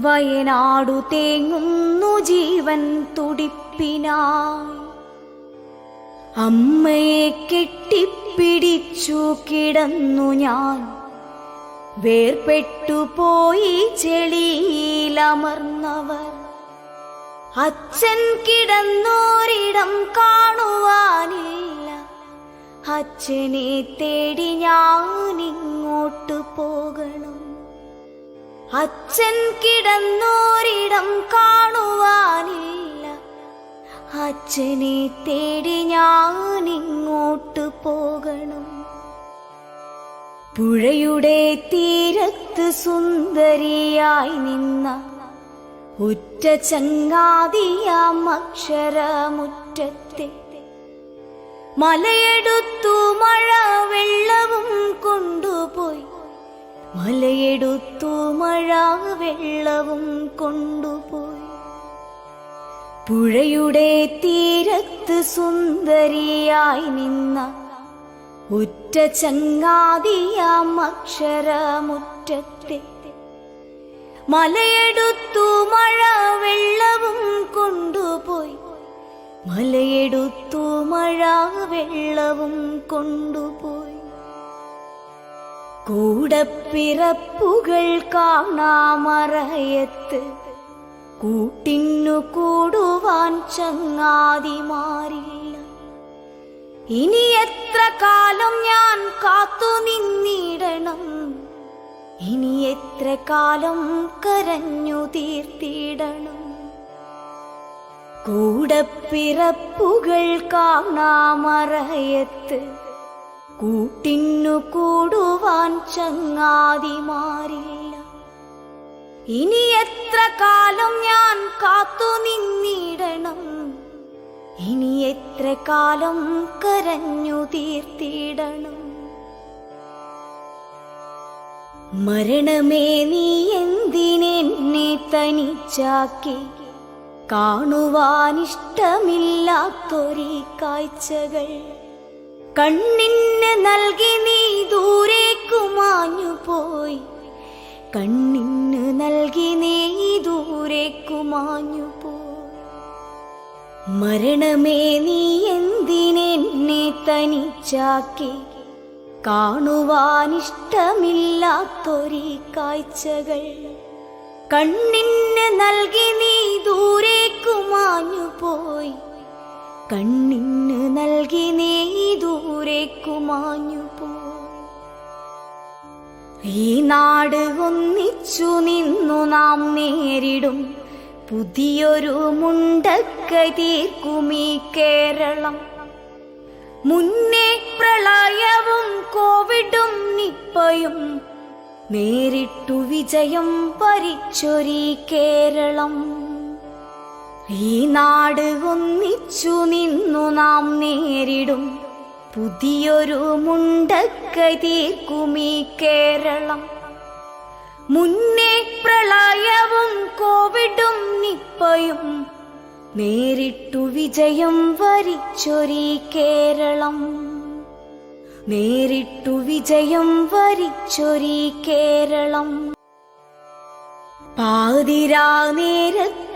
വയനാടു തേങ്ങുന്നു ജീവൻ തുടിപ്പിനായി. അമ്മയെ കെട്ടിപ്പിടിച്ചു കിടന്നു ഞാൻ. വേർപെട്ടു പോയി ചെളിയിലമർന്നവർ. അച്ഛൻ കിടന്നോരിടം കാണുവാനില്ല. അച്ഛനെ തേടി ഞാൻ അച്ഛൻ കിടന്നോരിടം കാണുവാനില്ല. അച്ഛനെ തേടി ഞാൻ ഇങ്ങോട്ട് പോകണം. പുഴയുടെ തീരത്ത് സുന്ദരിയായി നിന്ന ഉറ്റ ചങ്ങാതിയാം അക്ഷരമുറ്റത്തെ. മലയെടുത്തു മഴ വെള്ളവും കൊണ്ടുപോയി. മലയെടുത്തു മഴ വെള്ളവും കൊണ്ടുപോയി. പുഴയുടെ തീരത്ത് സുന്ദരിയായി നിന്ന ഉറ്റ ചങ്ങാതിയാം അക്ഷരമുറ്റത്തെ. മലയെടുത്തു മഴ വെള്ളവും കൊണ്ടുപോയി. മലയെടുത്തു മഴ വെള്ളവും കൊണ്ടുപോയി. കൂടപ്പിറപ്പുകൾ കാണാമറയത്ത്. കൂട്ടിന്നു കൂടുവാൻ ചങ്ങാതിമാരില്ല. ഇനി എത്ര കാലം ഞാൻ കാത്തു നിന്നിടണം. ഇനി എത്ര കാലം കരഞ്ഞു തീർത്തിടണം. കൂടപ്പിറപ്പുകൾ കാണാമറയത്ത്. കൂട്ടിന്നു കൂടുവാൻ ചങ്ങാതിമാരില്ല. ഇനി എത്ര കാലം ഞാൻ കാത്തു നിന്നിടണം? ഇനി എത്ര കാലം കരഞ്ഞു തീർത്തിടണം? മരണമേ നീ എന്തിനെന്നെ തനിച്ചാക്കി? കാണുവാനിഷ്ടമില്ലാത്തൊരീ കാഴ്ചകൾ. കണ്ണിന് നൽകി നീ ദൂരേക്കു മാഞ്ഞു പോയി. കണ്ണിന് നൽകി നീ ദൂരേക്കു മാഞ്ഞു പോയി. മരണമേ നീ എന്തിനെന്നെ തനിച്ചാക്കി? കാണുവാനിഷ്ടമില്ലാത്തൊരീ കാഴ്ചകൾ. കണ്ണിന് നൽകി നീ ദൂരേക്കു മാഞ്ഞു പോയി. കണ്ണിന് നൽകി നീ ദൂരേക്കു മാഞ്ഞു ഈ നാട് ഒന്നിച്ചു നിന്നു നാം നേരിടും. പുതിയൊരു മുണ്ടക്കൈ കേരളം. മുന്നേ പ്രളയവും കോവിഡും നിപ്പയും നേരിട്ടു വിജയം ഭരിച്ചൊരീ കേരളം. ഈ നാട് ഒന്നിച്ചു നിന്നു നാം നേരിടും. പുതിയൊരു മുണ്ടക്കൈ തീർക്കുമീ കേരളം. മുന്നേ പ്രളയവും കോവിഡും നിപ്പയും നേരിട്ടു വിജയം വരിച്ചൊരീ കേരളം. നേരിട്ടു വിജയം വരിച്ചൊരീ കേരളം. പാതിരാ നേരത്തു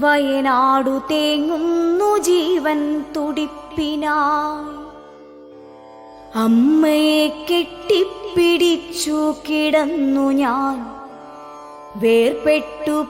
വയനാടു തേങ്ങുന്നു ജീവൻ തുടിപ്പിനായി. അമ്മയെ കെട്ടിപ്പിടിച്ചു കിടന്നു ഞാൻ. വേർപെട്ടു